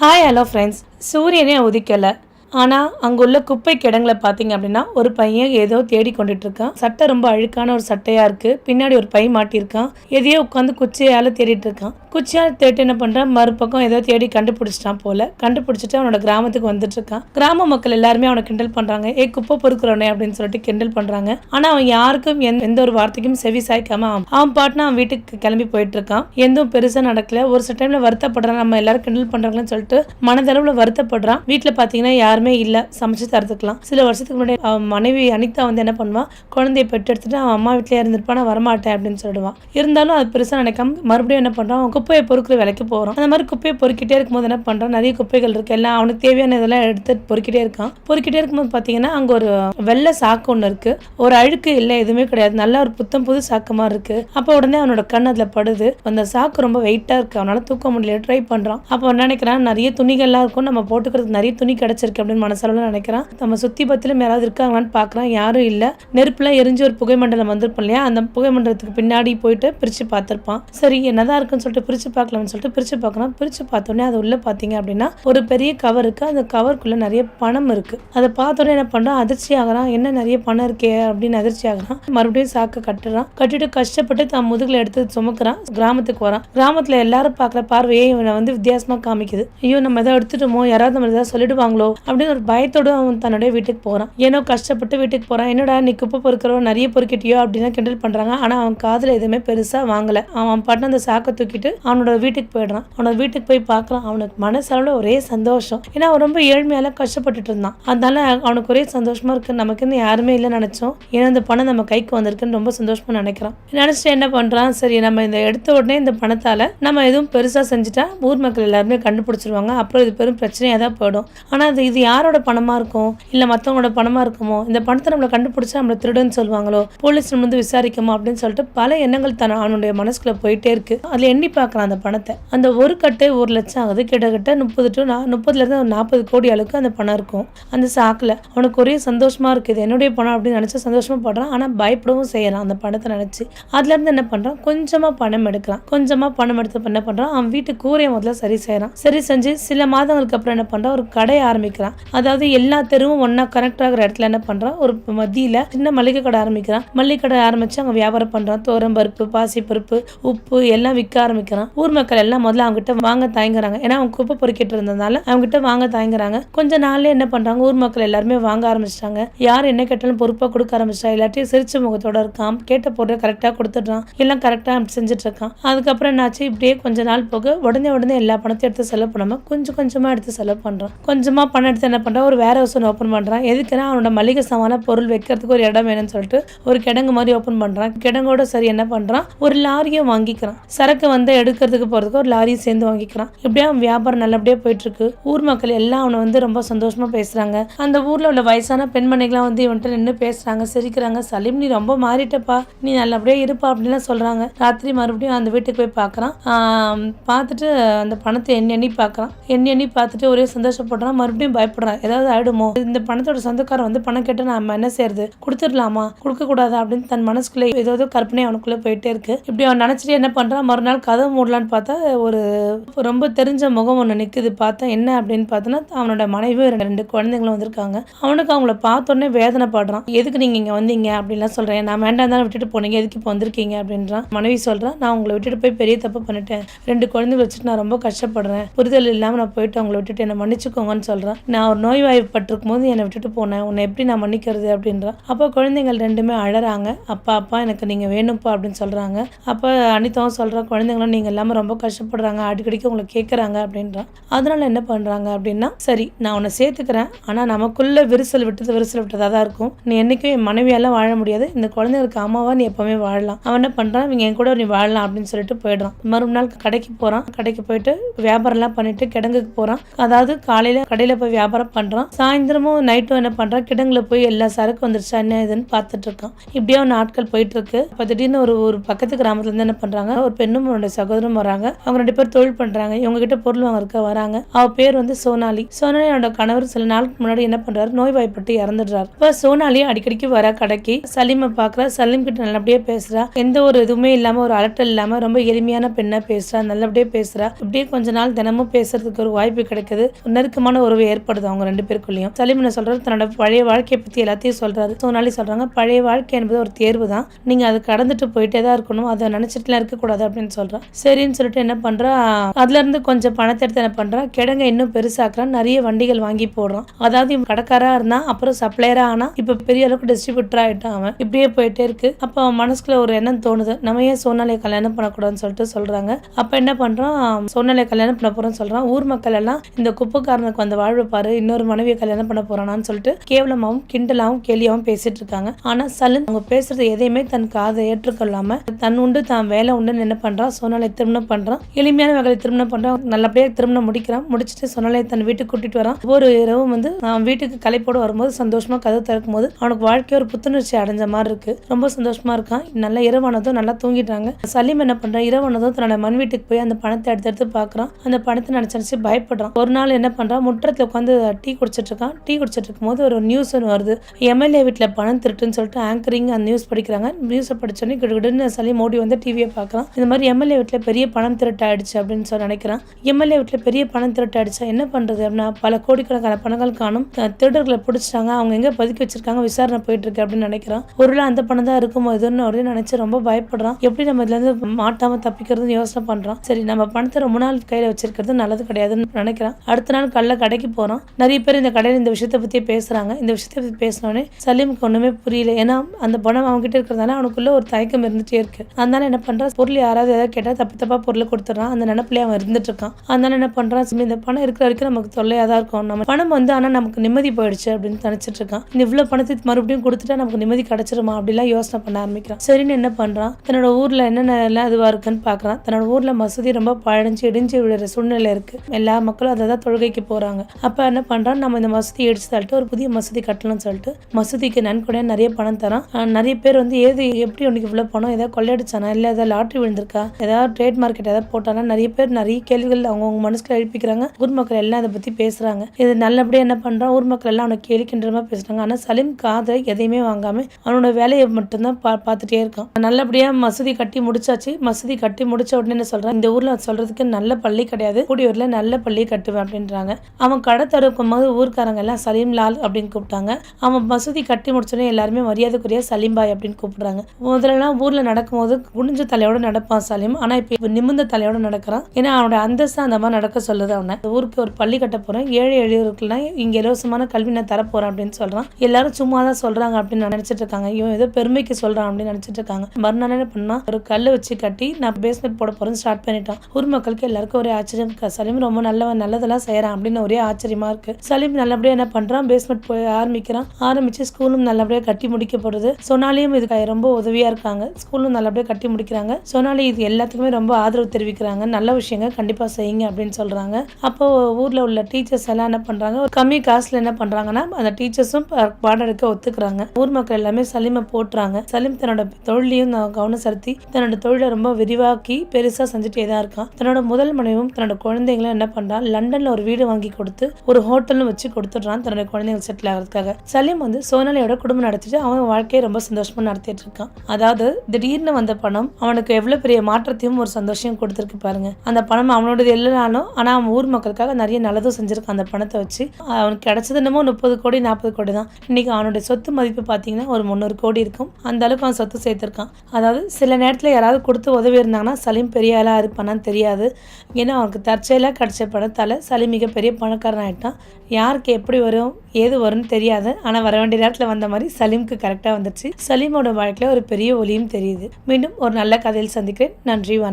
Hi hello friends சூரியனே உதிக்கலை. ஆனால் அங்குள்ள குப்பை கிடங்களை பார்த்தீங்க அப்படின்னா ஒரு பையன் ஏதோ தேடி கொண்டுட்டு இருக்கான் சட்டை ரொம்ப அழுக்கான ஒரு சட்டையாக இருக்குது பின்னாடி ஒரு பை மாட்டியிருக்கான். எதையோ உட்காந்து குச்சியால் தேடிட்டு இருக்கான் குச்சியால் தேட்டு என்ன பண்ணுறான் மறுபக்கம் ஏதோ தேடி கண்டுபிடிச்சிட்டான் போல. கண்டுபிடிச்சிட்டு அவனோட கிராமத்துக்கு வந்துட்டு இருக்கான் கிராம மக்கள் எல்லாருமே அவனை கிண்டல் பண்ணுறாங்க ஏ குப்பை பொறுக்கிறவனே அப்படின்னு சொல்லிட்டு கிண்டல் பண்ணுறாங்க ஆனால் அவன் யாருக்கும் எந்த எந்த ஒரு வார்த்தைக்கும் செவி சாய்க்காம அவன் பாட்டுனா அவன் வீட்டுக்கு கிளம்பி போயிட்டு இருக்கான் எதுவும் பெருசாக நடக்கல. ஒரு சில டைமில் வருத்தப்படுறான். நம்ம எல்லாரும் கிண்டல் பண்ணுறாங்கன்னு சொல்லிட்டு மனதளவில் வருத்தப்படுறான். வீட்டில் பார்த்தீங்கன்னா யாருமே இல்லை. சமைச்சு தரத்துக்கலாம் சில வருஷத்துக்கு முன்னாடி அவன் மனைவி அனிதா வந்து என்ன பண்ணுவான் குழந்தைய பெற்று எடுத்துட்டு அவன் அம்மா வீட்டிலே இருந்திருப்பான் நான் வரமாட்டேன் அப்படின்னு சொல்லிடுவான் இருந்தாலும் அது பெருசாக நினைக்காம மறுபடியும் என்ன பண்ணுறான் அவன் குப்பையை பொறுக்கிற வேலைக்கு போகிறோம் அந்த மாதிரி குப்பையை பொறுக்கிட்டே இருக்கும்போது என்ன பண்ணுறான் நிறைய குப்பைகள் இருக்குது எல்லாம் அவனுக்கு தேவையான இதெல்லாம் எடுத்து பொறுக்கிட்டே இருக்கான். பொறுக்கிட்டே இருக்கும்போது பார்த்தீங்கன்னா அங்கே ஒரு வெள்ளை சாக்கு ஒன்று இருக்குது ஒரு அழுக்கு இல்லை எதுவுமே கிடையாது. நல்ல ஒரு புத்தம் புது சாக்கு மாதிரி இருக்குது அப்போ உடனே அவனோட கண் அதில் படுது. அந்த சாக்கு ரொம்ப வெயிட்டாக இருக்குது அவனால் தூக்க முடியல. ட்ரை பண்ணுறான் அப்போ நினைக்கிறான்? நிறைய துணிகள்லாம் இருக்கும். நம்ம போட்டுக்கிறதுக்கு நிறைய துணி கிடச்சிருக்கு அப்படின்னு மனசளவில் நினைக்கிறான். நம்ம சுற்றி பத்திலும் யாராவது இருக்காங்களான்னு பார்க்குறான் யாரும் இல்லை. நெருப்புலாம் எரிஞ்சு ஒரு புகை மண்டலம் வந்திருப்போம் இல்லையா? அந்த புகை மண்டலத்துக்கு பின்னாடி போயிட்டு பிரித்து பார்த்துருப்பான். சரி என்னதான் இருக்குன்னு சொல்லிட்டு பிரித்து பார்க்கலாம்னு சொல்லிட்டு பிரித்து பார்க்கறான் பிரித்து பார்த்தோன்னே அது உள்ளே பார்த்தீங்க அப்படின்னா ஒரு பெரிய கவர் இருக்குது அந்த கவருக்குள்ளே நிறைய பணம் இருக்குது அதை பார்த்தோன்னே என்ன பண்ணுறான் அதிர்ச்சி ஆகிறான். என்ன நிறைய பணம் இருக்கே அப்படின்னு அதிர்ச்சி ஆகிறான். மறுபடியும் சாக்கை கட்டுறான். கட்டிட்டு கஷ்டப்பட்டு தான் முதுகில் எடுத்து சுமக்கிறான். கிராமத்துக்கு வரான். கிராமத்தில் எல்லாரும் பார்க்குற பார்வையே இவனை வந்து வித்தியாசமாக காமிக்குது. ஐயோ நம்ம எதாவது எடுத்துட்டோமோ? யாராவது நம்ம ஏதாவது சொல்லிடுவாங்களோ? அப்படின்னு ஒரு பயத்தோட அவன் தன்னுடைய வீட்டுக்கு போகிறான் ஏனோ கஷ்டப்பட்டு வீட்டுக்கு போகிறான் என்னடா நீ குப்பை பொறுக்கிறவன் நிறைய பொறுக்கிட்டியோ அப்படின்னு கிண்டல் பண்ணுறாங்க ஆனால் அவன் காதில் எதுவுமே பெருசாக வாங்கலை. அவன் பாட்டு அந்த சாக்கை தூக்கிட்டு அவனோட வீட்டுக்கு போயிடுறான். அவனோட வீட்டுக்கு போய் பார்க்கறான் அவனுக்கு மனசளவில் ஒரே சந்தோஷம். ஏன்னா அவன் ரொம்ப ஏழ்மையால கஷ்டப்பட்டுட்டு இருந்தான். அதனால அவனுக்கு ஒரே சந்தோஷமா இருக்கு. நமக்கு இருந்து யாருமே இல்லை நினைச்சோம். ஏன்னா இந்த பணம் நம்ம கைக்கு வந்திருக்குன்னு ரொம்ப சந்தோஷமா நினைக்கிறான் நினைச்சிட்டு என்ன பண்றான்? சரி நம்ம இந்த எடுத்த உடனே இந்த பணத்தால நம்ம எதுவும் பெருசா செஞ்சுட்டா ஊர் மக்கள் எல்லாருமே கண்டுபிடிச்சிருவாங்க. அப்புறம் இது பெரும் பிரச்சனையாக தான் போயிடும். ஆனா அது இது யாரோட பணமா இருக்கும்? இல்ல மத்தவங்களோட பணமா இருக்குமோ? இந்த பணத்தை நம்மளை கண்டுபிடிச்சா நம்மளை திருடுன்னு சொல்லுவாங்களோ? போலீஸ் வந்து விசாரிக்குமா? அப்படின்னு சொல்லிட்டு பல எண்ணங்கள் தன் அவனுடைய மனசுக்குள்ள போயிட்டே இருக்கு. அதுல எண்ணி பார்க்கறான் அந்த பணத்தை. அந்த ஒரு கட்டு ஒரு லட்சம் ஆகுது. கிட்டத்தட்ட முப்பது டு முப்பதுல முப்பதுலேருந்து ஒரு நாற்பது கோடி அளவுக்கு அந்த பணம் இருக்கும். அந்த சாக்கில். அவனுக்கு ஒரே சந்தோஷமாக இருக்குது என்னுடைய பணம் அப்படின்னு நினச்சி சந்தோஷமாக படுறான். ஆனால் பயப்படவும் செய்யலாம் அந்த பணத்தை நினச்சி. அதுலேருந்து என்ன பண்ணுறான் கொஞ்சமாக பணம் எடுக்கலாம் கொஞ்சமாக பணம் எடுத்து என்ன பண்ணுறான் அவன் வீட்டு கூரையை முதல்ல சரி செய்கிறான் சரி செஞ்சு சில மாதங்களுக்கு அப்புறம் என்ன பண்ணுறான் ஒரு கடை ஆரம்பிக்கிறான். அதாவது எல்லா தெருவும் ஒன்றா கனெக்ட் ஆகிற இடத்துல என்ன பண்ணுறான் ஒரு மதியில் சின்ன மளிகை கடை ஆரம்பிக்கிறான். மளிகை கடை ஆரம்பித்து அங்கே வியாபாரம் பண்ணுறான் தோரம் பருப்பு பாசி பருப்பு உப்பு எல்லாம் விற்க ஆரம்பிக்கிறான். ஊர் மக்கள் எல்லாம் முதல்ல அவங்ககிட்ட வாங்க தயங்குறாங்க. ஏன்னா அவங்க குப்பை பொறுக்கிட்டு இருந்ததுனால அவங்ககிட்ட வாங்க தயங்குறாங்க. கொஞ்ச நாள்ல என்ன பண்றாங்க? ஊர் மக்கள் எல்லாருமே வாங்க ஆரம்பிச்சிட்டாங்க. யார் என்ன கேட்டாலும் பொறுப்பா கொடுக்க ஆரம்பிச்சிட்டா. எல்லாத்தையும் சிரிச்ச முகத்தோட இருக்கான். கேட்ட பொருளை கரெக்டா கொடுத்துட்றான். எல்லாம் கரெக்டா செஞ்சுட்டு இருக்கான். அதுக்கப்புறம் என்னாச்சு? இப்படியே கொஞ்ச நாள் போக உடனே உடனே எல்லா பணத்தையும் எடுத்து செலவு பண்ணாம கொஞ்சம் கொஞ்சமா எடுத்து செலவு பண்றான். கொஞ்சமா பணம் எடுத்து என்ன பண்றான்? ஒரு வேற ஹவுஸ் ஓப்பன் பண்றான். எதுக்குன்னா அவனோட மளிகை சாமான பொருள் வைக்கிறதுக்கு ஒரு இடம் வேணும்னு சொல்லிட்டு ஒரு கிடங்கு மாதிரி ஓப்பன் பண்றான். கிடங்கோட சரி என்ன பண்றான்? ஒரு லாரியும் வாங்கிக்கிறான். சரக்கு வந்து எடுக்கிறதுக்கு போறதுக்கு ஒரு லாரியும் சேர்ந்து வாங்கிக்கிறான் இப்படியே அவன் வியாபாரம் நல்லபடியா போயிட்டு இருக்கு ஊர் மக்கள் எல்லாம் அவனை வந்து ரொம்ப சந்தோஷமா பேசுறாங்க. அந்த ஊர்ல உள்ள வயசான பெண்மணிகள்லாம் வந்து இவன்கிட்ட நின்று பேசுறாங்க சிரிக்கிறாங்க. சலீம் நீ ரொம்ப மாறிட்டப்பா. நீ நல்லபடியா இருப்பா அப்படின்லாம் சொல்றாங்க. ராத்திரி மறுபடியும் அந்த வீட்டுக்கு போய் பார்க்குறான். பார்த்துட்டு அந்த பணத்தை எண்ணி எண்ணி பார்க்குறான். எண்ணி எண்ணி பார்த்துட்டு ஒரே சந்தோஷப்படுறான். மறுபடியும் பயப்படுறான். ஏதாவது ஆயிடுமோ? இந்த பணத்தோட சொந்தக்காரன் வந்து பணம் கேட்டு நம்ம என்ன செய்யறது? கொடுத்துடலாமா? கொடுக்க கூடாதா அப்படின்னு தன் மனசுக்குள்ளே ஏதாவது கற்பனை அவனுக்குள்ள போயிட்டே இருக்கு. இப்படி அவன் நினைச்சிட்டு என்ன பண்றான்? மறுநாள் கதவு மூடலான்னு பார்த்தா ஒரு ரொம்ப தெரிஞ்ச முகம் ஒன்று நிற்குது பார்த்தா என்ன அப்படின்னு பார்த்தோன்னா அவனோட மனைவியும் ரெண்டு ரெண்டு குழந்தைங்களும் வந்திருக்காங்க. அவனுக்கு அவங்கள பார்த்தோன்னே வேதனைப்படுறான். எதுக்கு நீங்கள் இங்கே வந்தீங்க? அப்படின்லாம் சொல்கிறேன் நான் வேண்டாம் தானே விட்டுட்டு போனீங்க. எதுக்கு இப்போ வந்திருக்கீங்க? அப்படின்றான். மனைவி சொல்கிறான் நான் உங்களை விட்டுட்டு போய் பெரிய தப்பு பண்ணிட்டேன். ரெண்டு குழந்தைங்க வச்சுட்டு நான் ரொம்ப கஷ்டப்படுறேன். புரிதல் இல்லாமல் நான் போயிட்டு அவங்கள விட்டுட்டு என்னை மன்னிச்சுக்கோங்கன்னு சொல்கிறேன் நான் ஒரு நோய்வாய்ப்பட்டிருக்கும் போது என்னை விட்டுட்டு போனேன். உன்னை எப்படி நான் மன்னிக்கிறது? அப்படின்றான் அப்போ குழந்தைங்கள் ரெண்டுமே அழறாங்க. அப்பா அப்பா எனக்கு நீங்கள் வேணும்ப்பா அப்படின்னு சொல்கிறாங்க அப்போ அனிதாவும் சொல்கிறான் குழந்தைங்களும் நீங்கள் நீங்கள் எல்லாமே ரொம்ப கஷ்டப்படுறாங்க அடிக்கடிக்கு உங்களை கேட்குறாங்க அப்படின்றான் அதனால என்ன பண்ணுறாங்க அப்படின்னா சரி நான் உன்னை சேர்த்துக்கிறேன். ஆனால் நமக்குள்ளே விரிசல் விட்டது விரிசல் விட்டதாக தான் இருக்கும். நீ என்னைக்கும் என் மனைவியெல்லாம் வாழ முடியாது. இந்த குழந்தைகளுக்கு அம்மாவா நீ எப்போவுமே வாழலாம். அவன் என்ன பண்ணுறான் இவங்க என் கூட நீ வாழலாம் அப்படின்னு சொல்லிட்டு போயிடுறான். மறுநாள் கடைக்கு போகிறான் கடைக்கு போயிட்டு வியாபாரம்லாம் பண்ணிட்டு கிடங்குக்கு போகிறான் அதாவது காலையில் கடையில் போய் வியாபாரம் பண்ணுறான் சாயந்தரமும் நைட்டும் என்ன பண்ணுறான் கிடங்குல போய் எல்லா சரக்கு வந்துருச்சா. என்ன இதுன்னு பார்த்துட்டு இருக்கான். இப்படியே நாட்கள் போயிட்டு இருக்கு. இப்போ திடீர்னு ஒரு ஒரு பக்கத்து கிராமத்துலேருந்து என்ன பண்ணுறாங்க ஒரு பெண்ணும் அவனுடைய சகோதரி சகோதரம் வராங்க. அவங்க ரெண்டு பேர் தொழில் பண்றாங்க. இவங்க கிட்ட பொருள் வாங்கறதுக்கு வராங்க. அவ பேர் வந்து சோனாலி. சோனாலியோட கணவர் சில நாளுக்கு முன்னாடி என்ன பண்றாரு? நோய்வாய்ப்பட்டு இறந்துடுறாரு. இப்ப சோனாலி அடிக்கடிக்கு வர கடைக்கு. சலீமை பாக்குறா. சலீம் கிட்ட நல்லபடியா பேசுறா. எந்த ஒரு இதுவுமே இல்லாம ஒரு அலட்டல் இல்லாம ரொம்ப எளிமையான பெண்ணா பேசுறா. நல்லபடியா பேசுறா. இப்படியே கொஞ்ச நாள் தினமும் பேசுறதுக்கு ஒரு வாய்ப்பு கிடைக்குது. நெருக்கமான உறவு ஏற்படுது அவங்க ரெண்டு பேருக்குள்ளேயும். சலீம் என்ன சொல்றாரு? தன்னோட பழைய வாழ்க்கையை பத்தி எல்லாத்தையும் சொல்றாரு. சோனாலி சொல்றாங்க பழைய வாழ்க்கை என்பது ஒரு தேர்வு தான் நீங்க அதை கடந்துட்டு போயிட்டே தான் இருக்கணும். அதை நினைச்சிட்டுலாம் இருக்கக்கூடாது அப்படின்னு சொல்றான் சரின்னு சொல்லிட்டு என்ன பண்ணுறான் அதுல இருந்து கொஞ்சம் பணத்தை எடுத்து என்ன பண்ணுறான் கிடங்க இன்னும் பெருசாக்குறான். நிறைய வண்டிகள் வாங்கி போடுறான். அதாவது இவன் கடைக்காரா இருந்தா அப்புறம் சப்ளையரா ஆனா இப்ப பெரிய அளவுக்கு டிஸ்ட்ரிபியூட்டர் ஆயிட்டான் அவன். இப்படியே போயிட்டே இருக்கு. அப்ப அவன் மனசுக்குள்ள ஒரு எண்ணம் தோணுது. நம்ம ஏன் சோனாலியை கல்யாணம் பண்ணக்கூடாதுன்னு சொல்லிட்டு சொல்றாங்க. அப்ப என்ன பண்ணுறான் சோனாலியை கல்யாணம் பண்ண போறோம்னு சொல்றான். ஊர் மக்கள் எல்லாம் இந்த குப்பைக்காரனுக்கு வந்த வாழ்வு பாரு இன்னொரு மனைவியை கல்யாணம் பண்ண போறானான்னு சொல்லிட்டு கேவலமாவும் கிண்டலாவும் கேலியாவும் பேசிட்டு இருக்காங்க. ஆனா சலன் அவங்க பேசுறது எதையுமே தன் காதை ஏற்றுக்கொள்ளாம தன் உண்டு தான் வேலை உண்டுன்னு என்ன பண்றான் சோனாலை திருமணம் பண்றான். எளிமையான வகையில் திருமணம் பண்றான். நல்லபடியாக திருமணம் முடிக்கிறான். முடிச்சுட்டு சொன்னாலே தன் வீட்டுக்கு கூட்டிட்டு வரான். ஒவ்வொரு இரவும் வந்து அவன் வீட்டுக்கு கலைப்போடு வரும்போது சந்தோஷமா கதவு திறக்கும் போது அவனுக்கு வாழ்க்கை ஒரு புத்துணர்ச்சி அடைஞ்ச மாதிரி இருக்கு. ரொம்ப சந்தோஷமா இருக்கான். நல்ல இரவானதும் நல்லா தூங்கிட்டாங்க சலீம் என்ன பண்றான்? இரவானதும் தன்னோட மண் வீட்டுக்கு போய் அந்த பணத்தை எடுத்து எடுத்து பாக்குறான். அந்த பணத்தை நினைச்சு நினைச்சு பயப்படுறான். ஒரு நாள் என்ன பண்றான்? முற்றத்துல உட்காந்து டீ குடிச்சிட்டு இருக்கான். டீ குடிச்சிட்டு இருக்கும்போது ஒரு நியூஸ் ஒன்று வருது. எம்எல்ஏ வீட்டில் பணம் திருட்டுன்னு சொல்லிட்டு ஆங்கரிங் அந்த நியூஸ் படிக்கிறாங்க. நியூஸை படிச்சோன்னே கிடுகிடுன்னு சலீம் ஓடி வந்து டிவியை பார்க்குறான் இந்த மாதிரி எம்எல்ஏ வீட்டில் பெரிய பணம் திருட்டு ஆயிடுச்சு அப்படின்னு சொல்லி நினைக்கிறான். எம்எல்ஏ வீட்டில் பெரிய பணம் திருட்டு ஆயிடுச்சா என்ன பண்றது அப்படின்னா பல கோடிக்கணக்கான பணங்கள் காணும். திருடர்களை பிடிச்சிட்டாங்க. அவங்க எங்க பதுக்கி வச்சிருக்காங்க? விசாரணை போயிட்டு இருக்கு அப்படின்னு நினைக்கிறான். ஒருவேளை அந்த பணம் தான் இருக்குமோ இதுன்னு ஒரே நினைச்சு ரொம்ப பயப்படுறான். எப்படி நம்ம இதுல இருந்து மாட்டாம தப்பிக்கிறதுன்னு யோசனை பண்றான். சரி நம்ம பணத்தை ரொம்ப நாள் கையில் வச்சிருக்கிறது நல்லது கிடையாதுன்னு நினைக்கிறான். அடுத்த நாள் கல்ல கடைக்கு போறான் நிறைய பேர் இந்த கடையில் இந்த விஷயத்தை பத்தி பேசுறாங்க. இந்த விஷயத்தை பத்தி பேசினோடனே சலீமுக்கு ஒண்ணுமே புரியல. ஏன்னா அந்த பணம் அவங்ககிட்ட இருக்கிறதுனால இருக்கிறதால அவனுக்குள்ள ஒரு தயக்கம் இருந்துகிட்டே இருக்கு. அதனால என்ன பண்ணுறான் பொருள் யாராவது ஏதாவது கேட்டால் தப்பு தப்பாக பொருளை கொடுத்துட்றான். அந்த நினப்பிலே அவன் இருந்துட்டு இருக்கான் அதனால என்ன பண்ணுறான் இந்த பணம் இருக்கிற வரைக்கும் நமக்கு தொல்லையாக தான் இருக்கும். நம்ம பணம் வந்து ஆனால் நமக்கு நிம்மதி போயிடுச்சு அப்படின்னு நினச்சிட்டு இருக்கான் இந்த இவ்வளோ பணத்தை மறுபடியும் கொடுத்துட்டா நமக்கு நிம்மதி கிடச்சிருமா அப்படிலாம் யோசனை பண்ண ஆரம்பிக்கிறான். சரின்னு என்ன பண்ணுறான் தன்னோட ஊரில் என்னென்ன எல்லாம் இதுவாக இருக்குன்னு பார்க்குறான் தன்னோட ஊரில் மசூதி ரொம்ப பழஞ்சு இடிஞ்சு விழுற சூழ்நிலை இருக்குது எல்லா மக்களும் அதை தான் தொழுகைக்கு போகிறாங்க அப்போ என்ன பண்ணுறான் நம்ம இந்த மசூதி இடிச்சு தள்ளிட்டு ஒரு புதிய மசூதி கட்டணும்னு சொல்லிட்டு மசூதிக்கு நன்கொடையாக நிறைய பணம் தரான். நிறைய பேர் வந்து ஏது எப்படி உனக்கு இவ்வளோ பணம்? ஏதாவது கொள்ளையடிச்சானா? இல்லை ஏதாவது லாட்ரி விழுந்திருக்கா? ஏதாவது ட்ரேட் மார்க்கெட் ஏதாவது போட்டானா நிறைய பேர் நிறைய கேள்விகள் அவங்கவுங்க மனசுக்கு எழுப்பிக்கிறாங்க. ஊர் மக்கள் எல்லாம் அதை பற்றி பேசுகிறாங்க இது நல்லபடியாக என்ன பண்ணுறான் ஊர் மக்கள் எல்லாம் அவனை கேலிக்கின்றமா பேசுகிறாங்க ஆனால் சலீம் காதை எதையுமே வாங்காமல் அவனோட வேலையை மட்டும்தான் பா பார்த்துட்டே இருக்கான். நல்லபடியாக மசூதி கட்டி முடிச்சாச்சு. மசூதி கட்டி முடிச்ச உடனே என்ன சொல்கிறான் இந்த ஊரில் சொல்கிறதுக்கு நல்ல பள்ளி கிடையாது. கூடியூரில் நல்ல பள்ளி கட்டுவேன் அப்படின்றாங்க. அவன் கடை தடுக்கும் போது ஊர்க்காரங்க எல்லாம் சலீம் லால் அப்படின்னு கூப்பிட்டாங்க. அவன் மசூதி கட்டி முடிச்சோடனே எல்லாருமே மரியாதைக்குரிய சலீம் பாய் அப்படின்னு கூப்பிடுறாங்க. முதல்லலாம் ஊரில் நடக்கும்போது குனிஞ்ச தலையோட நடப்பான் சலீம். ஆனால் இப்ப நிமிர்ந்த தலையோட நடக்கிறான். ஏன்னா அவனோட அந்தஸ்து அந்த மாதிரி நடக்க சொல்லுது அவனை. ஊருக்கு ஒரு பள்ளி கட்ட போறேன். ஏழை எளியோருக்குலாம் இங்க இலவசமான கல்வி நான் தரப்போறேன் அப்படின்னு சொல்றான். எல்லாரும் சும்மா தான் சொல்றாங்க அப்படின்னு நினைச்சிட்டு இருக்காங்க. இவன் ஏதோ பெருமைக்கு சொல்றான் அப்படின்னு நினைச்சிட்டு இருக்காங்க. மறுநாள் என்ன பண்ணா ஒரு கல்லை வச்சு கட்டி நான் பேஸ்மெண்ட் போட போறேன்னு ஸ்டார்ட் பண்ணிட்டான். ஊர் மக்களுக்கு எல்லாருக்கும் ஒரே ஆச்சரியம் சலீம் ரொம்ப நல்லவன் நல்லதெல்லாம் செய்யறான் அப்படின்னு ஒரே ஆச்சரியமா இருக்கு. சலீம் நல்லபடியா என்ன பண்றான்? பேஸ்மெண்ட் போய் ஆரம்பிக்கிறான். ஆரம்பிச்சு ஸ்கூலும் நல்லபடியா கட்டி முடிக்கப்படுது சொன்னாலியும் இதுக்கு ரொம்ப உதவியா இருக்காங்க. ஸ்கூலும் நல்லபடியா கட்டி முடிக்கிறாங்க. சொன்னாலே இது எல்லாத்துக்குமே ரொம்ப ஆதரவு தெரிவிக்கிறாங்க. நல்ல விஷயங்க கண்டிப்பாக செய்யுங்க அப்படின்னு சொல்கிறாங்க அப்போ ஊரில் உள்ள டீச்சர்ஸ் எல்லாம் என்ன பண்ணுறாங்க ஒரு கம்மி காசில் என்ன பண்ணுறாங்கன்னா அந்த டீச்சர்ஸும் பாடம் எடுக்க ஒத்துக்கிறாங்க. ஊர் மக்கள் எல்லாமே சலீமை போட்டுறாங்க. சலீம் தன்னோட தொழிலையும் கவனம் செலுத்தி தன்னோட தொழிலை ரொம்ப விரிவாக்கி பெருசாக செஞ்சுட்டே தான் இருக்கான். தன்னோட முதல் மனைவும் தன்னோட குழந்தைங்களும் என்ன பண்ணுறான் லண்டனில் ஒரு வீடு வாங்கி கொடுத்து ஒரு ஹோட்டலும் வச்சு கொடுத்துட்றான் தன்னோட குழந்தைகள் செட்டில் ஆகிறதுக்காக. சலீம் வந்து சோனாலியோட குடும்பம் நடத்திட்டு அவன் வாழ்க்கையை ரொம்ப சந்தோஷமாக நடத்திட்டு இருக்கான். அதாவது திடீர்னு வந்த பணம் அவனுக்கு எவ்வளோ பெரிய மாற்றத்தையும் ஒரு சந்தோஷம் கொடுத்துருக்கு பாருங்க. அந்த பணம் அவனோடது இல்லைனாலும் ஆனால் அவன் ஊர் மக்களுக்காக நிறைய நல்லதும் செஞ்சிருக்கான். அந்த பணத்தை வச்சு அவனுக்கு கிடைச்சது என்னமோ முப்பது கோடி நாற்பது கோடி தான். இன்னைக்கு அவனுடைய சொத்து மதிப்பு பார்த்தீங்கன்னா ஒரு முந்நூறு கோடி இருக்கும். அந்த அளவுக்கு அவன் சொத்து சேர்த்துருக்கான். அதாவது சில நேரத்தில் யாராவது கொடுத்து உதவி இருந்தாங்கன்னா சலீம் பெரிய ஆளாக இருப்பானான்னு தெரியாது. ஏன்னா அவனுக்கு தற்செயலாக கிடைச்ச பணத்தால் சலீம் மிகப்பெரிய பணக்காரன் ஆகிட்டான் யாருக்கு எப்படி வரும் ஏது வரும்னு தெரியாது. ஆனால் வர வேண்டிய நேரத்தில் வந்த மாதிரி சலீமுக்கு கரெக்டாக வந்துருச்சு. சலீமோட வாழ்க்கையில் ஒரு பெரிய ஒலியும் தெரியுது. மீண்டும் ஒரு நல்ல கதையில் சந்திக்கிறேன். நன்றி வணக்கம்.